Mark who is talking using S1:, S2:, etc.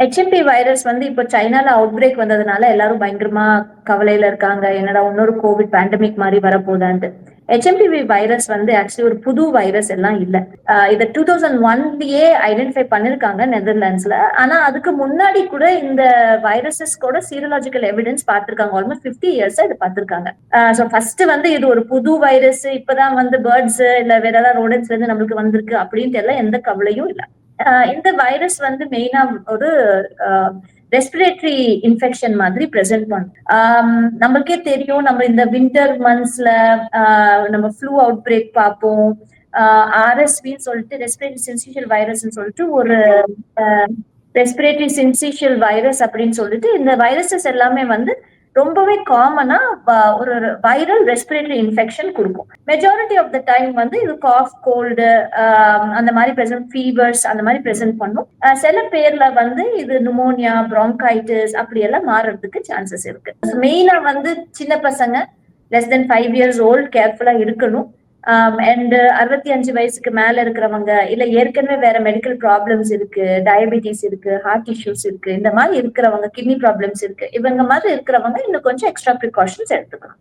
S1: HMP virus வந்து இப்போ சைனால அவுட் பிரேக் வந்ததுனால எல்லாரும் பயங்கரமா கவலையில இருக்காங்க. என்னடா இன்னொரு கோவிட் பேண்டமிக் மாதிரி வரப்போதான்ட்டு ஹெச்எம்பிவி வைரஸ் வந்து ஆக்சுவலி ஒரு புது வைரஸ் எல்லாம் இல்ல. இதை டூ தௌசண்ட் ஒன்லயே ஐடென்டிஃபை பண்ணிருக்காங்க நெதர்லாண்ட்ஸ்ல. ஆனா அதுக்கு முன்னாடி கூட இந்த வைரஸஸ் கூட சீரலாஜிக்கல் எவிடன்ஸ் பார்த்திருக்காங்க. ஆல்மோஸ்ட் பிப்டி இயர்ஸ் இது பார்த்திருக்காங்க. ஸோ ஃபர்ஸ்ட் வந்து இது ஒரு புது வைரஸ் இப்பதான் வந்து பேர்ட்ஸ் இல்ல வேற ஏதாவது ரோடன்ஸ்ல இருந்து நம்மளுக்கு வந்திருக்கு அப்படின்ட்டு எல்லாம் எந்த கவலையும் இல்லை. இந்த வைரஸ் வந்து மெயினா ஒரு ரெஸ்பிரேட்டரி இன்ஃபெக்ஷன் மாதிரி ப்ரெசென்ட் பண்ணும் நம்மளுக்கே தெரியும் நம்ம இந்த வின்டர் மந்த்ஸ்ல நம்ம ஃப்ளூ அவுட் பிரேக் பார்ப்போம் ஆர்எஸ்வின்னு சொல்லிட்டு ரெஸ்பிரேட்டரி சென்சிஷியல் வைரஸ்ன்னு சொல்லிட்டு ஒரு ரெஸ்பிரேட்டரி சென்சிஷியல் வைரஸ் அப்படின்னு சொல்லிட்டு இந்த வைரஸஸ் எல்லாமே வந்து ரொம்பவே காமனா ஒரு வைரல் ரெஸ்பிரேட்டரி இன்ஃபெக்ஷன் கொடுக்கும். மெஜாரிட்டி ஆஃப் த டைம் வந்து இது காஃப் கோல்டு um, அந்த மாதிரி ப்ரெசென்ட் ஃபீவர்ஸ் அந்த மாதிரி ப்ரெசென்ட் பண்ணும். சில பேர்ல வந்து இது நுமோனியா ப்ராங்கைட்டிஸ் அப்படி எல்லாம் மாறுறதுக்கு சான்சஸ் இருக்கு மெயினா வந்து சின்ன பசங்க less then five years old கேர்ஃபுல்லா இருக்கணும். Um, அண்ட் uh, அறுபத்தி அஞ்சு வயசுக்கு மேல இருக்கிறவங்க இல்ல ஏற்கனவே வேற மெடிக்கல் ப்ராப்ளம்ஸ் இருக்கு டயபிட்டிஸ் இருக்கு ஹார்ட் இஷ்யூஸ் இருக்கு இந்த மாதிரி இருக்கிறவங்க கிட்னி ப்ராப்ளம்ஸ் இருக்கு இவங்க மாதிரி இருக்கிறவங்க இன்னும் கொஞ்சம் எக்ஸ்ட்ரா ப்ரிகாஷன்ஸ் எடுத்துக்கணும்.